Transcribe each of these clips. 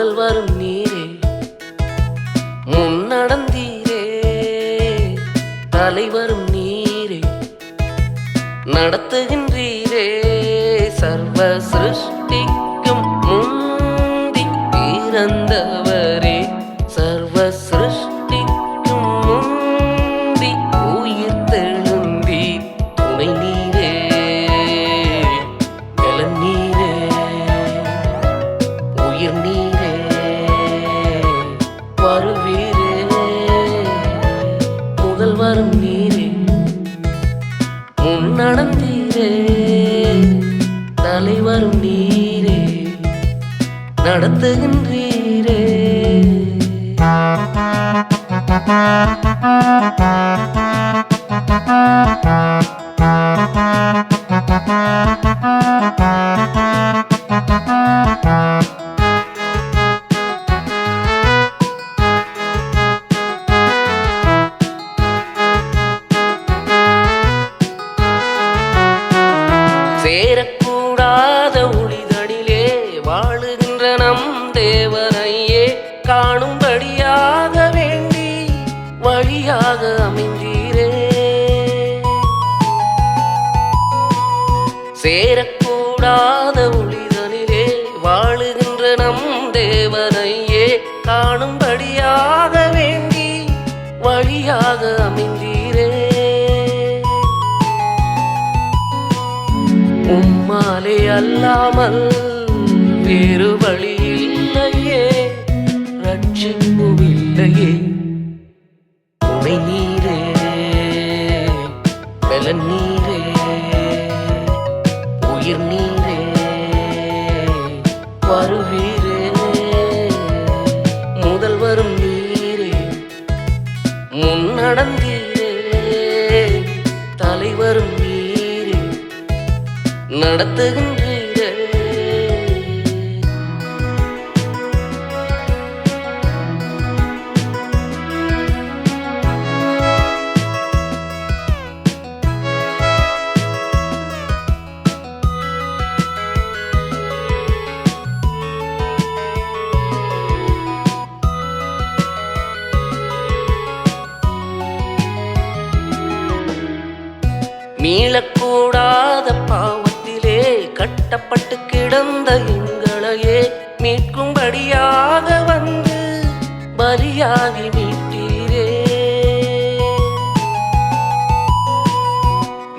முதல் வரும் நீரே. முன் நடந்தீரே. தலைவரும் நீரே. நடத்துகின்றீரே. சர்வ சிருஷ்டிக்கும் முந்தி பிறந்தவரே. சர்வ சிருஷ்டி முதல் வரும் நீரே முன்னடந்தீரே தலைவரும் நீரே. நடத்துகின்றீரே. தேவனையே காணும்படியாக வேண்டி வழியாக அமைந்தீரே. சேரக்கூடாத ஒளிதனிலே வாழுகின்ற நம் தேவனையே காணும்படியாக வேண்டி வழியாக அமைந்தீரே. உம்மாலே அல்லாமல் வேறு வழியில் ரட்சிப்பு இல்லையே துணை நீரே பலன் நீரே உயிர் நீரே வருவீரே முதல் வரும் நீரே முன்னடந்தீரே தலைவரும் நீரே நடத்துகின்ற மீளக்கூடாத பாவத்திலே கட்டப்பட்டு கிடந்த எங்களையே மீட்கும்படியாக வந்து பலியாகி மீட்டீரே.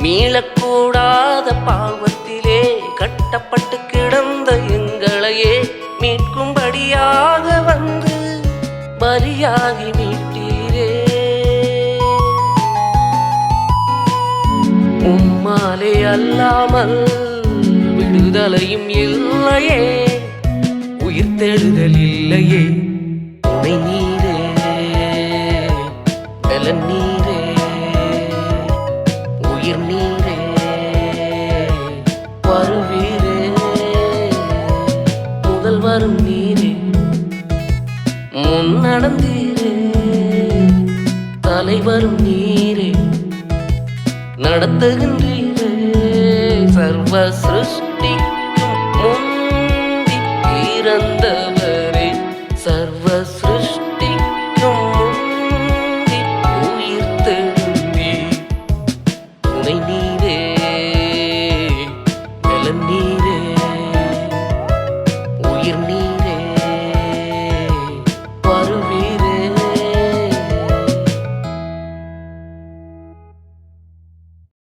மீளக்கூடாத பாவத்திலே கட்டப்பட்டு கிடந்த எங்களையே மீட்கும்படியாக வந்து பலியாகி மீட்டீரே உம்மாலே அல்லாமல் விடுதலையும் இல்லையே. உயிர் தெழுதல் இல்லையே. துணை நீரே பலன் நீரே. உயிர் நீரே வருவீரே. முதல் வரும் நீரே. முன் நடந்தீரே. தலைவரும் நீர். நடத்துகின்றீரே சர்வ சிருஷ்டிக்கும் முந்தி பிறந்தவரே